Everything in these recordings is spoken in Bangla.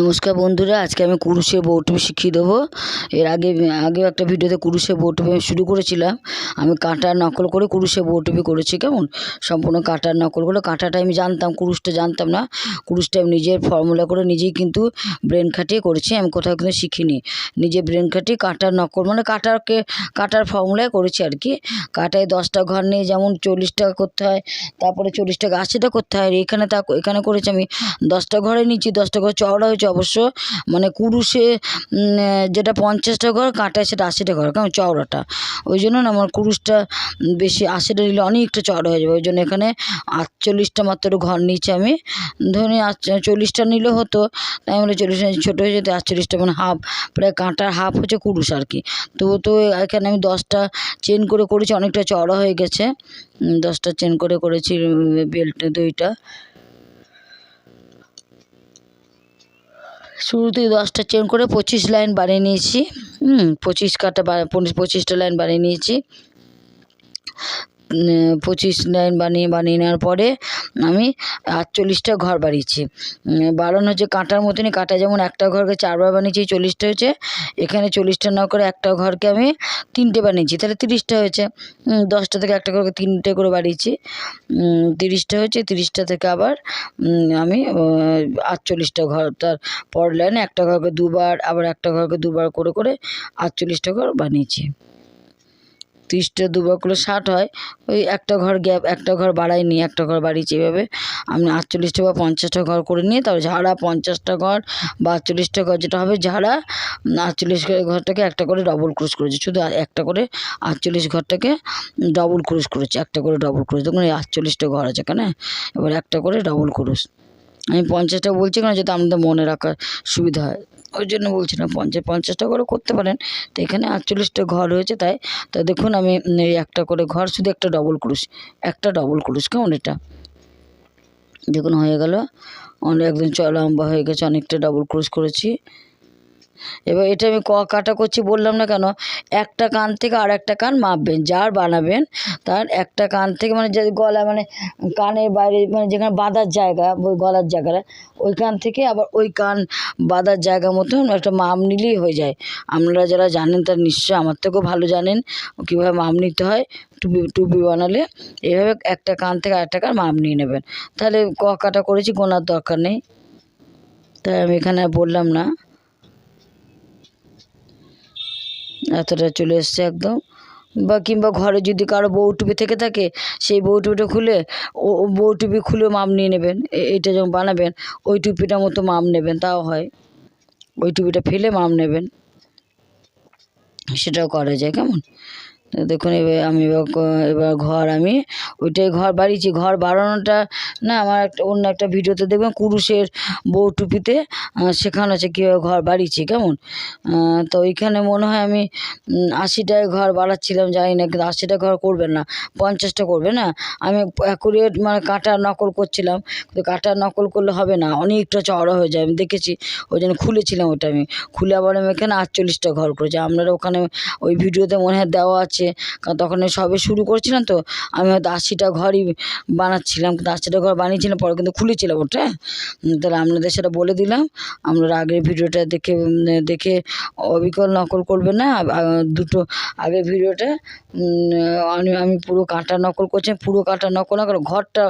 নমস্কার বন্ধুরা, আজকে আমি কুরুশে বৌটুবি শিখিয়ে দেবো। এর আগে, আগেও একটা ভিডিওতে কুরুশে বৌটুবি আমি শুরু করেছিলাম। আমি কাঁটার নকল করে কুরুশে বৌটুবি করেছি, কেমন? সম্পূর্ণ কাঁটার নকল করে। কাঁটাটা আমি জানতাম, কুরুশটা জানতাম না। কুরুশটা আমি নিজের ফর্মুলা করে নিজেই কিন্তু ব্রেন খাটিয়ে করেছি। আমি কোথাও কিন্তু শিখিনি। নিজে ব্রেন খাটিয়ে কাঁটার নকল মানে কাঁটারকে কাঁটার ফর্মুলায় করেছি আর কি। কাঁটায় দশটা ঘর নিয়ে যেমন চল্লিশ টাকা করতে হয়, তারপরে চল্লিশ টাকা আশিটা করতে হয়। এখানে তা, এখানে করেছি আমি দশটা ঘরে নিচ্ছি দশটা ঘর চওড়া অবশ্য। মানে উম, যেটা পঞ্চাশটা ঘর কাঁটায় সেটা আশিটা ঘর কেমন চওড়াটা। ওই জন্য না আমার কুরুশটা বেশি আশিটা নিলে অনেকটা চওড়া হয়ে যাবে। ওই জন্য এখানে আটচল্লিশটা মাত্র ঘর নিচ্ছি আমি। ধরুন চল্লিশটা নিলে হতো তাই বলে চল্লিশটা ছোটো হয়ে যেতে আটচল্লিশটা মানে হাফ প্রায় কাঁটার হাফ হচ্ছে কুরুশ আর কি। তো তো এখানে আমি দশটা চেন করে করেছি অনেকটা চওড়া হয়ে গেছে। দশটা চেন করে করেছি বেল্ট দইটা। শুরুতেই দশটা চেন করে পঁচিশ লাইন বানিয়ে নিয়েছি। হুম, পঁচিশ কাটা পঁচিশটা লাইন বানিয়ে নিয়েছি। পঁচিশ লাইন বানিয়ে বানিয়ে নেওয়ার পরে আমি আটচল্লিশটা ঘর বাড়িয়েছি উম, বাড়ানো হচ্ছে কাঁটার মতনই কাঁটা যেমন একটা ঘরকে চারবার বানিয়েছি চল্লিশটা হয়েছে। এখানে চল্লিশটা না করে একটা ঘরকে আমি তিনটে বানিয়েছি তাহলে তিরিশটা হয়েছে। দশটা থেকে একটা ঘরকে তিনটে করে বাড়িয়েছি। তিরিশটা হয়েছে তিরিশটা থেকে আবার আমি আটচল্লিশটা ঘর তার পর লাইনে একটা ঘরকে দুবার আবার একটা ঘরকে দুবার করে করে আটচল্লিশটা ঘর বানিয়েছি। তিরিশটা দুবার করে ষাট হয়, ওই একটা ঘর গ্যাপ, একটা ঘর বাড়াইনি একটা ঘর বাড়িয়েছি এভাবে আমি আটচল্লিশটা বা পঞ্চাশটা ঘর করে নিয়ে, তারপর ঝাড়া পঞ্চাশটা ঘর বা আটচল্লিশটা ঘর যেটা হবে ঝাড়া আটচল্লিশ ঘরটাকে একটা করে ডবল ক্রুজ করেছি। শুধু একটা করে আটচল্লিশ ঘরটাকে ডবল ক্রুজ করেছি, একটা করে ডবল ক্রুজ দেখুন এই আটচল্লিশটা ঘর আছে এখানে এবার একটা করে ডবল ক্রুজ আমি পঞ্চাশটা বলছি কেন? যাতে আমাদের মনে রাখার সুবিধা হয়। ওই জন্য বলছিলাম পঞ্চাশ পঞ্চাশটা করে করতে পারেন। তো এখানে আটচল্লিশটা ঘর রয়েছে, তাই, তো দেখুন আমি একটা করে ঘর, শুধু একটা ডবল ক্রুশ একটা ডবল ক্রুশ কেমন এটা? দেখুন হয়ে গেল। অনেক একদম লম্বা হয়ে গেছে, অনেকটা ডবল ক্রুশ করেছি। এবার এটা আমি ক কাটা করছি বললাম না কেন? একটা কান থেকে আর একটা কান মাপবেন, যার বানাবেন তার একটা কান থেকে মানে যে গলা মানে কানের বাইরে মানে যেখানে বাঁধার জায়গা, ওই গলার জায়গাটা ওই কান থেকে আবার ওই কান বাঁধার জায়গা মতন একটা মাপ নিলেই হয়ে যায়। আপনারা যারা জানেন তারা নিশ্চয়ই আমার থেকেও ভালো জানেন কীভাবে মাপ নিতে হয়। টুপি টুপি বানালে এভাবে একটা কান থেকে আরেকটা কান মাপ নিয়ে নেবেন। তাহলে ক কাটা করেছি, গোনার দরকার নেই। তাই আমি এখানে বললাম না। এতটা চলে এসছে একদম। বা কিংবা ঘরে যদি কারও বউটুপি থেকে থাকে, সেই বউটুপিটা খুলে ও বউটুপি খুলে মাপ নিয়ে নেবেন। এটা যখন বানাবেন, ওই টুপিটার মতো মাপ নেবেন, তাও হয়। ওই টুপিটা ফেলে মাপ নেবেন। সেটাও করা যায়, কেমন? দেখুন, এবার আমি এবার এবার ঘর আমি ওইটাই ঘর বাড়িয়েছি। ঘর বাড়ানোটা না, আমার একটা অন্য একটা ভিডিওতে দেখবেন কুরুশের বউ টুপিতে শেখানো আছে কীভাবে ঘর বাড়িয়েছি, কেমন? তো ওইখানে মনে হয় আমি আশিটায় ঘর বাড়াচ্ছিলাম, জানি না, কিন্তু আশিটা ঘর করবেন না, পঞ্চাশটা করবে না? আমি অ্যাকুরেট মানে কাঁটা নকল করছিলাম, কিন্তু কাঁটা নকল করলে হবে না, অনেকটা চওড়া হয়ে যায়, আমি দেখেছি, ওই জন্য খুলেছিলাম ওটা আমি। খুলে আবার আমি এখানে আটচল্লিশটা ঘর করেছি, আপনারা ওখানে ওই ভিডিওতে মনে হয় দেওয়া আছে কারণ তখন আমি সবে শুরু করছিলাম তো আমি হয়তো আশিটা ঘরই বানাচ্ছিলাম। কিন্তু আশিটা ঘর বানিয়েছিলাম, পরে কিন্তু খুলেছিলাম ওটা তাহলে আপনাদের সেটা বলে দিলাম। আপনারা আগের ভিডিওটা দেখে দেখে অবিকল নকল করবেন না। দুটো আগের ভিডিওটা আমি আমি পুরো কাঁটা নকল করছি পুরো কাঁটা নকল না, কারণ ঘরটা,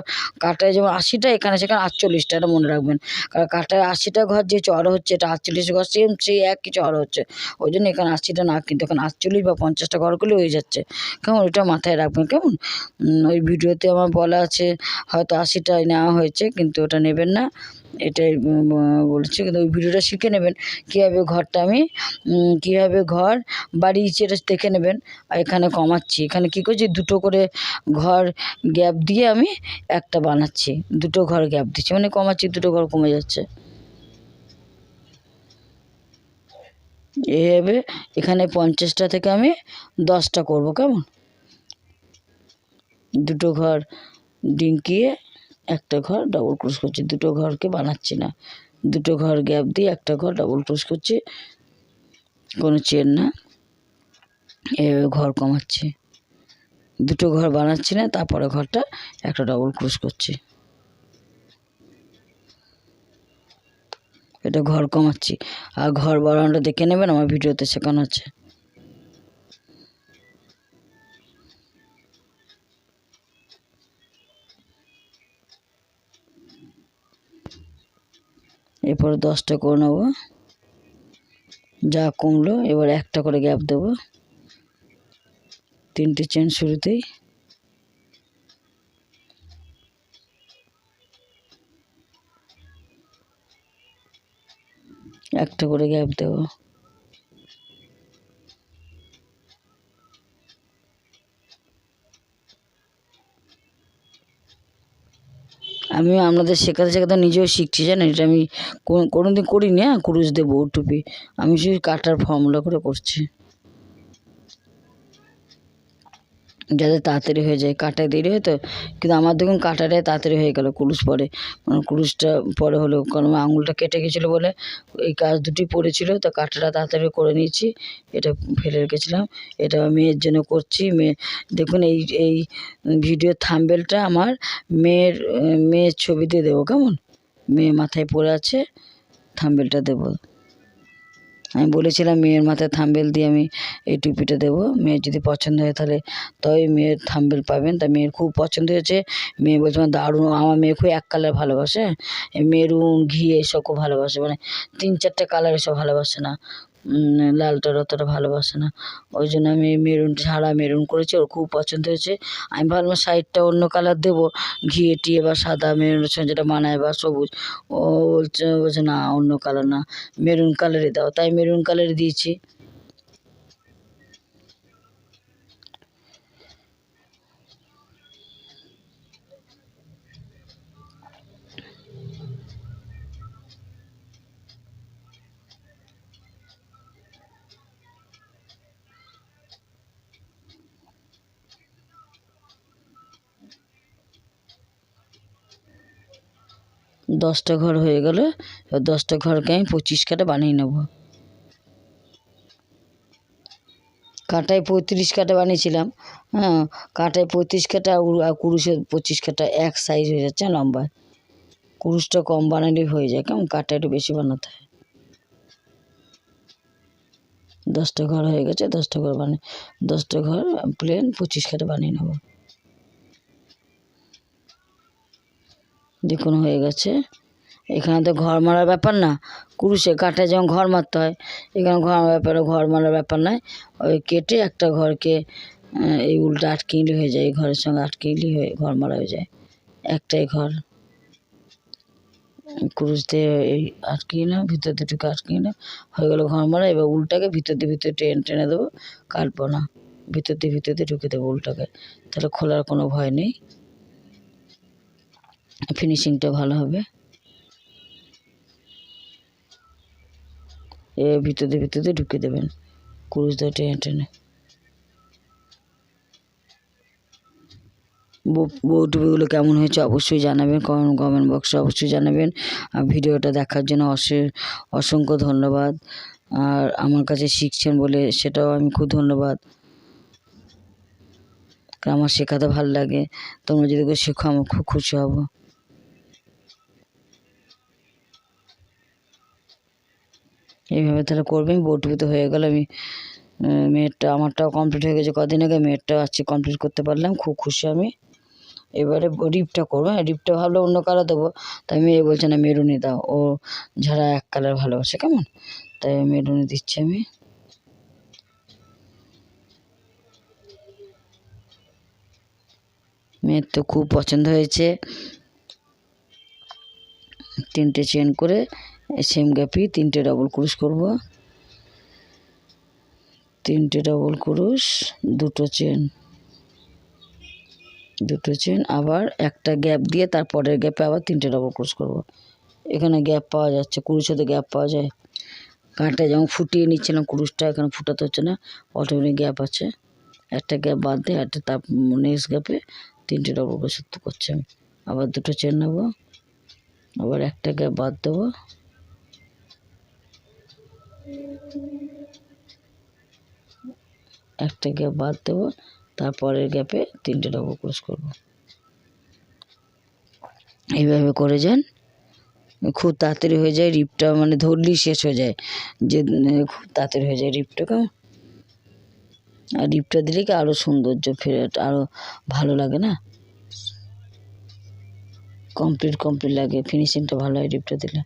কাঁটায় যেমন আশিটা, এখানে সেখানে আটচল্লিশটা, এটা মনে রাখবেন। কারণ কাঁটায় আশিটা ঘর, যে চড়া হচ্ছে, এটা আটচল্লিশ ঘর সেম সেই একই চড়া হচ্ছে। ওই জন্য এখানে আশিটা না, কিন্তু এখানে আটচল্লিশ বা পঞ্চাশটা ঘর করলে হয়ে যাচ্ছে। কেমন? ওইটা মাথায় রাখবেন, কেমন? ওই ভিডিওতে আমার বলা আছে, হয়তো আশিটায় নেওয়া হয়েছে, কিন্তু ওটা নেবেন না। এটাই বলছি, কিন্তু ওই ভিডিওটা শিখে নেবেন। কীভাবে ঘরটা আমি কীভাবে ঘর বাড়িয়েছি এটা দেখে নেবেন। আর এখানে কমাচ্ছি। এখানে কী করছি? দুটো করে ঘর গ্যাপ দিয়ে আমি একটা বানাচ্ছি। দুটো ঘর গ্যাপ দিচ্ছি। মানে কমাচ্ছি, দুটো ঘর কমে যাচ্ছে। এভাবে এখানে পঞ্চাশটা থেকে আমি দশটা করব, কেমন? দুটো ঘর ডিঙ্কিয়ে একটা ঘর ডবল ক্রুশ করছি, দুটো ঘরকে বানাচ্ছি না। দুটো ঘর গ্যাপ দিয়ে একটা ঘর ডবল ক্রুশ করছি, কোনো চেন না এভাবে ঘর কমাচ্ছি। দুটো ঘর বানাচ্ছি না, তারপরে ঘরটা একটা ডবল ক্রুশ করছি। এটা ঘর কমাচ্ছি। আর ঘর বাড়ানোটা দেখে নেবেন, আমার ভিডিওতে শেখানো আছে। এরপরে দশটা করে নেব। যা কমলো, এবার একটা করে গ্যাপ দেবো। তিনটে চেন শুরুতেই। একটা করে গ্যাপ দেব। আমি আপনাদের শেখাতে শেখাতে নিজেও শিখছি, জানেন? এটা আমি কোনো দিন করিনি হ্যাঁ? কুরুশ দেবো টুপি আমি শুধু কাটার ফর্মুলা করে করছি। যাতে তাড়াতাড়ি হয়ে যায়, কাটায় দেরি হয় তো। কিন্তু আমার দেখুন কাটাটাই তাড়াতাড়ি হয়ে গেল কুরুশ পরে। মানে কুরুশটা পরে হলো, কারণ আঙুলটা কেটে গেছিল বলে এই কাজ দুটি পড়েছিল, তো কাটাটা তাড়াতাড়ি করে নিয়েছি, এটা ফেলে রেখেছিলাম। এটা মেয়ের জন্য করছি, মেয়ে, দেখুন এই এই ভিডিও থাম্বেলটা আমার মেয়ের মেয়ের ছবি দিয়ে দেবো কেমন? মেয়ে মাথায় পড়ে আছে থাম্বেলটা দেবো। আমি বলেছিলাম মেয়ের মাথায় থাম্বেল দিয়ে আমি এই টুপিটা দেবো। মেয়ের যদি পছন্দ হয় তাহলে তবে মেয়ের থাম্বেল পাবেন। তা মেয়ের খুব পছন্দ হয়েছে। মেয়ে বলছে আমার দারুণ। আমার মেয়ে খুব এক কালার ভালোবাসে এই মেরুন, ঘি এসব খুব ভালোবাসে। মানে তিন চারটে কালার এসব ভালোবাসে না। লালটার অতটা ভালোবাসে না। ওই জন্য আমি মেরুন ছাড়া মেরুন করেছি, ওর খুব পছন্দ হয়েছে। আমি ভাবলাম সাইডটা অন্য কালার দেবো, ঘিয়ে টিয়ে বা সাদা মেরুনের সঙ্গে যেটা মানায় বা সবুজ। ও বলছে বলছে, না, অন্য কালার না, মেরুন কালারই দাও। তাই মেরুন কালারই দিয়েছি। দশটা ঘর হয়ে গেল, এবার দশটা ঘরকে আমি পঁচিশ কাটা বানিয়ে নেব। কাটায় পঁয়ত্রিশ কাটা বানিয়েছিলাম হ্যাঁ কাটায় পঁয়ত্রিশ কাটা আর কুরুশের পঁচিশ কাটা এক সাইজ হয়ে যাচ্ছে লম্বায় কুরুশটা কম বানালেই হয়ে যায় কেমন কাটা একটু বেশি বানাতে হয়। দশটা ঘর হয়ে গেছে, দশটা ঘর বানিয়ে, দশটা ঘর প্লেন পঁচিশ কাটা বানিয়ে নেব। দেখুন হয়ে গেছে। এখানে তো ঘর মারার ব্যাপার না। কুরুশে কাটায় যেমন ঘর মারতে হয়, এখানে ঘর ব্যাপারে ঘর মারার ব্যাপার নয়। ওই কেটে একটা ঘরকে এই উল্টো আটকে নিলে হয়ে যায়, এই ঘরের সঙ্গে আটকে নিলেই হয়ে, ঘর মারা হয়ে যায়। একটাই ঘর। কুরুশ দিয়ে এই আটকে নিলাম ভিতর দিয়ে ঢুকে আটকে নিলাম হয়ে গেলো ঘর মারা, এবার উল্টাকে ভিতর দিয়ে ভিতরে টেনে টেনে দেবো, কাটবো না। ভিতর দিয়ে ভিতর দিয়ে ঢুকে দেবো উল্টাকে। তাহলে খোলার কোনো ভয় নেই। ফিনিশিংটা ভালো হবে। এ ভিতরে ভিতর ঢুকে দেবেন। কুরুশ দিয়ে টেনে টেনে। বউ- বউটুপিগুলো কেমন হয়েছে অবশ্যই জানাবেন কমেন্ট কমেন্ট বক্সে অবশ্যই জানাবেন। আর ভিডিওটা দেখার জন্য অসে- অসংখ্য ধন্যবাদ। আর আমার কাছে শিখছেন বলে সেটাও আমি খুব ধন্যবাদ। আমার শেখাতে ভালো লাগে। তোমরা যদি শেখো আমার খুব খুশি হব। এইভাবে তাহলে করবেন বউটুপি তো হয়ে গেল, আমি মেয়েরটা, আমারটাও কমপ্লিট হয়ে গেছে, কদিন আগে মেয়েরটাও আজকে কমপ্লিট করতে পারলাম, খুব খুশি আমি। এবারে রিপটা করব হ্যাঁ রিপটা ভাবলে অন্য কালার দেবো, তাই মেয়ে বলছে, না, মেরুনি দাও। ও যারা এক কালার ভালোবাসে, কেমন? তাই মেরুনি দিচ্ছি আমি। মেয়ের তো খুব পছন্দ হয়েছে। তিনটে চেন করে সেম গ্যাপি তিনটে ডবল ক্রুশ করব। তিনটে ডবল ক্রুশ দুটো চেন দুটো চেন আবার একটা গ্যাপ দিয়ে তারপরের গ্যাপে আবার তিনটে ডবল ক্রুশ করব। এখানে গ্যাপ পাওয়া যাচ্ছে কুরুশে তো গ্যাপ পাওয়া যায়। কাঁটা যেমন ফুটিয়ে নিচ্ছিলাম কুরুশটা এখানে ফুটাতে হচ্ছে না অটোমেটিক গ্যাপ আছে। একটা গ্যাপ বাদ দিয়ে একটা তার নেক্সট গ্যাপে তিনটে ডবল ক্রোশ করছি আমি। আবার দুটো চেন নেব, আবার একটা গ্যাপ বাদ দেবো। একটা গ্যাপ বাদ দেবো, তারপরের গ্যাপে তিনটে ডবল ক্রোশ করব। এইভাবে করে যান, খুব তাড়াতাড়ি হয়ে যায় রিপটা মানে ধরলেই শেষ হয়ে যায়। যে, খুব তাড়াতাড়ি হয়ে যায় রিপটা কেমন? আর রিপটা দিলে কি আরও সৌন্দর্য ফেরে আরও ভালো লাগে না? কমপ্লিট কমপ্লিট লাগে। ফিনিশিংটা ভালো হয় রিপটা দিলে।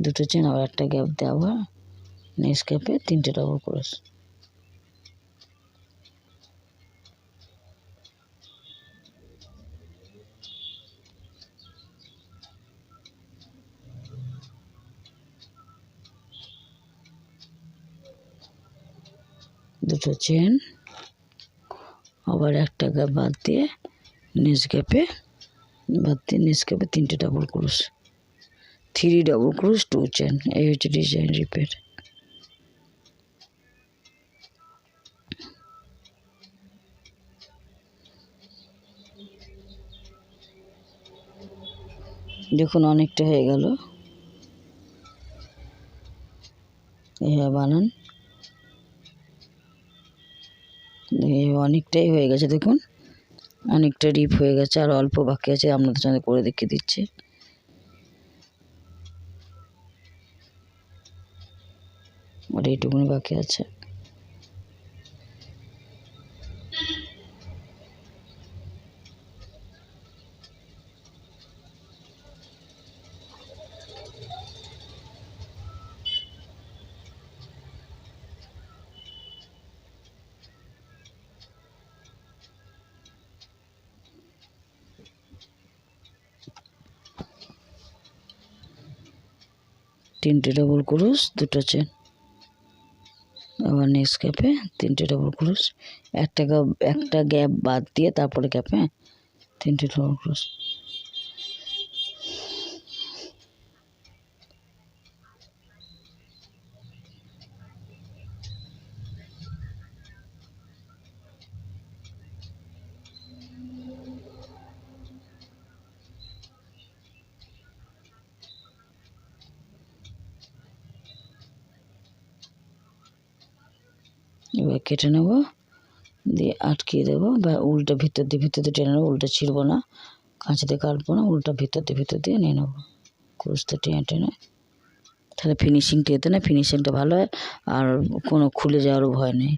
দুটো চেন আবার একটা গ্যাপ দেওয়া। গ্যাপে তিনটে ডবল ক্রোশ দুটো চেন আবার একটা গ্যাপ বাদ দিয়ে নেক্সট গ্যাপে বাদ দিয়ে নেক্সট গ্যাপে তিনটে double crochet three double crochet two chain এই হচ্ছে ডিজাইন রিপের দেখুন অনেকটা হয়ে গেল। এইভাবে বানান। অনেকটাই হয়ে গেছে, দেখুন। অনেকটা ডিপ হয়ে গেছে, আর অল্প বাকি আছে, আপনাদের সঙ্গে করে দেখিয়ে দিচ্ছি। আর এইটুকুনি বাকি আছে। তিনটে ডবল ক্রুশ দুটো চেন আবার নেক্সট ক্যাপে তিনটে ডবল ক্রুশ একটা একটা গ্যাপ বাদ দিয়ে তারপরে ক্যাপে তিনটে ডবল ক্রুশ এবার কেটে নেব, দিয়ে আটকিয়ে দেবো। বা উল্টা ভিতর দিয়ে ভিতর দিয়ে টেনে নেব, উল্টা ছিঁড়বো না। কাঁচ দিয়ে কাটবো না, উল্টা ভিতর দিয়ে ভিতর দিয়ে নিয়ে নেব। কুচতে টেনে টেনে। তাহলে ফিনিশিংটা এতে না ফিনিশিংটা ভালো হয়, আর কোনো খুলে যাওয়ারও ভয় নেই।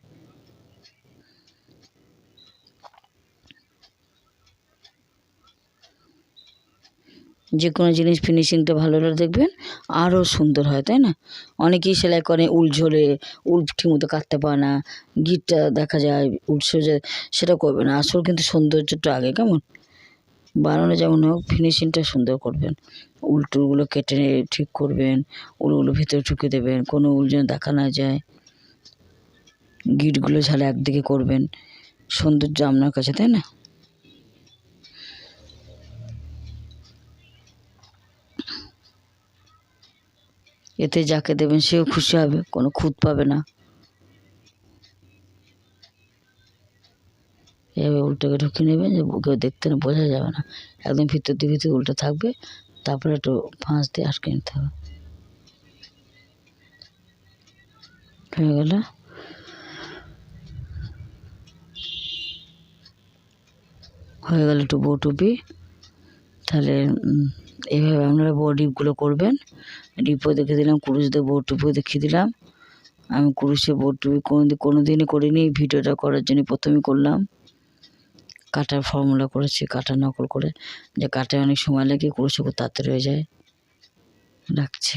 যে কোনো জিনিস ফিনিশিংটা ভালো হলে দেখবেন আরও সুন্দর হয়, তাই না? অনেকেই সেলাই করে উল ঝরে, উল ঠিকমতো কাটতে পারে না, গিটটা দেখা যায়, উল সোজা সেটা করবে না। আসল কিন্তু সৌন্দর্যটা আগে, কেমন? বানানো যেমন হোক ফিনিশিংটা সুন্দর করবেন। উল টুলগুলো কেটে ঠিক করবেন, উলগুলো ভিতরে ঢুকে দেবেন, কোনো উল যেন দেখা না যায়। গিটগুলো ঝালে একদিকে করবেন। সৌন্দর্য আপনার কাছে, তাই না? এতে যাকে দেবেন সেও খুশি হবে কোনো খুঁত পাবে না। এভাবে উল্টোকে ঢুকে নেবেন যে কেউ দেখতে না বোঝা যাবে না। একদম ভিতর দিয়ে ভিতরে উল্টো থাকবে তারপরে একটু ফাঁস দিয়ে আটকে নিতে হবে। হয়ে গেল। হয়ে গেল একটু বউ টুপি। তাহলে উম, এইভাবে আপনারা বউ ডিপগুলো করবেন। ডিপও দেখে দিলাম, কুরুশ দিয়ে বউ টুপিও দেখিয়ে দিলাম। আমি কুরুশে টুপি কোনো কোনো দিনই করিনি এই ভিডিওটা করার জন্য প্রথমেই করলাম। কাটার ফর্মুলা করেছি, কাটা নকল করে, যে কাটায় অনেক সময় লাগে, কুরুশে খুব তাড়াতাড়ি হয়ে যায়। রাখছি।